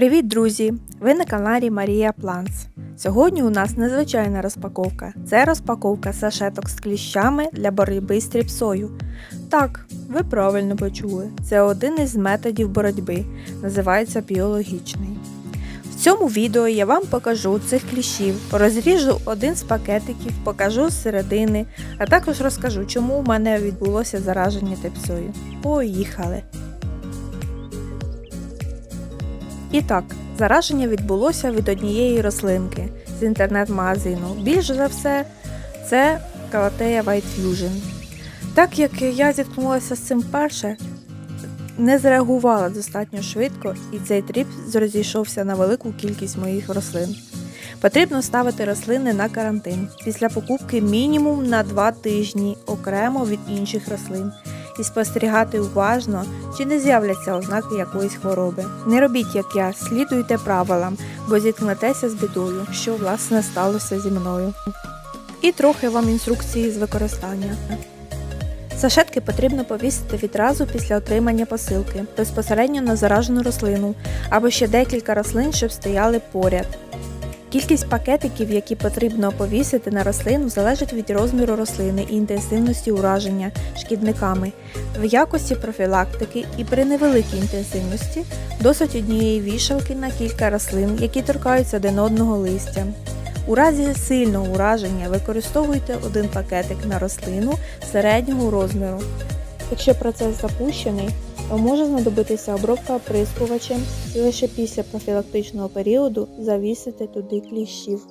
Привіт, друзі! Ви на каналі Марія Планс. Сьогодні у нас незвичайна розпаковка. Це розпаковка сашеток з кліщами для боротьби з тріпсою. Так, ви правильно почули. Це один із методів боротьби, називається біологічний. В цьому відео я вам покажу цих кліщів, розріжу один з пакетиків, покажу з середини, а також розкажу, чому у мене відбулося зараження тріпсою. Поїхали! І так, зараження відбулося від однієї рослинки з інтернет-магазину. Більш за все, це Calathea White Fusion. Так як я зіткнулася з цим перше, не зреагувала достатньо швидко, і цей тріп розійшовся на велику кількість моїх рослин. Потрібно ставити рослини на карантин після покупки мінімум на 2 тижні окремо від інших рослин і спостерігати уважно, чи не з'являться ознаки якоїсь хвороби. Не робіть, як я, слідуйте правилам, бо зіткнетеся з бідою, що власне сталося зі мною. І трохи вам інструкції з використання. Сашетки потрібно повісити відразу після отримання посилки, безпосередньо на заражену рослину, або ще декілька рослин, щоб стояли поряд. Кількість пакетиків, які потрібно повісити на рослину, залежить від розміру рослини і інтенсивності ураження шкідниками. В якості профілактики і при невеликій інтенсивності досить однієї вішалки на кілька рослин, які торкаються один одного листя. У разі сильного ураження використовуйте один пакетик на рослину середнього розміру. Якщо процес запущений, може знадобитися обробка оприскувачем і лише після профілактичного періоду завісити туди кліщів.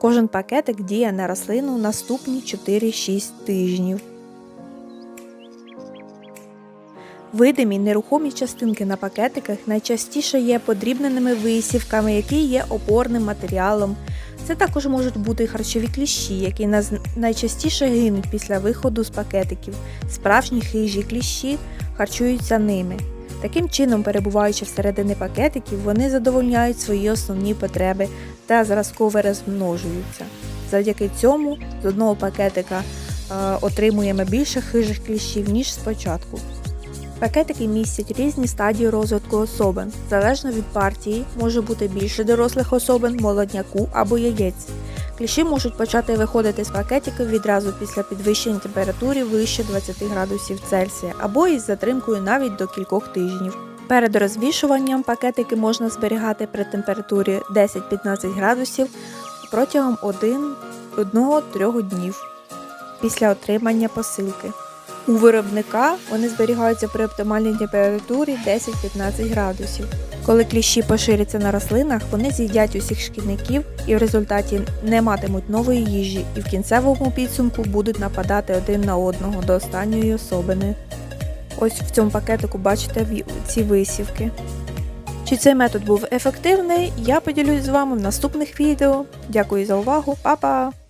Кожен пакетик діє на рослину наступні 4-6 тижнів. Видимі нерухомі частинки на пакетиках найчастіше є подрібненими висівками, які є опорним матеріалом. Це також можуть бути харчові кліщі, які найчастіше гинуть після виходу з пакетиків. Справжні хижі кліщі харчуються ними. Таким чином, перебуваючи всередині пакетиків, вони задовольняють свої основні потреби та зразково розмножуються. Завдяки цьому з одного пакетика е, отримуємо більше хижих кліщів, ніж спочатку. Пакетики містять різні стадії розвитку особин. Залежно від партії, може бути більше дорослих особин, молодняку або яєць. Кліщі можуть почати виходити з пакетиків відразу після підвищення температури вище 20 градусів Цельсія або із затримкою навіть до кількох тижнів. Перед розвішуванням пакетики можна зберігати при температурі 10-15 градусів протягом 1-3 днів після отримання посилки. У виробника вони зберігаються при оптимальній температурі 10-15 градусів. Коли кліщі поширяться на рослинах, вони з'їдять усіх шкідників і в результаті не матимуть нової їжі і в кінцевому підсумку будуть нападати один на одного до останньої особини. Ось в цьому пакетику бачите ці висівки. Чи цей метод був ефективний, я поділюсь з вами в наступних відео. Дякую за увагу, Па-па!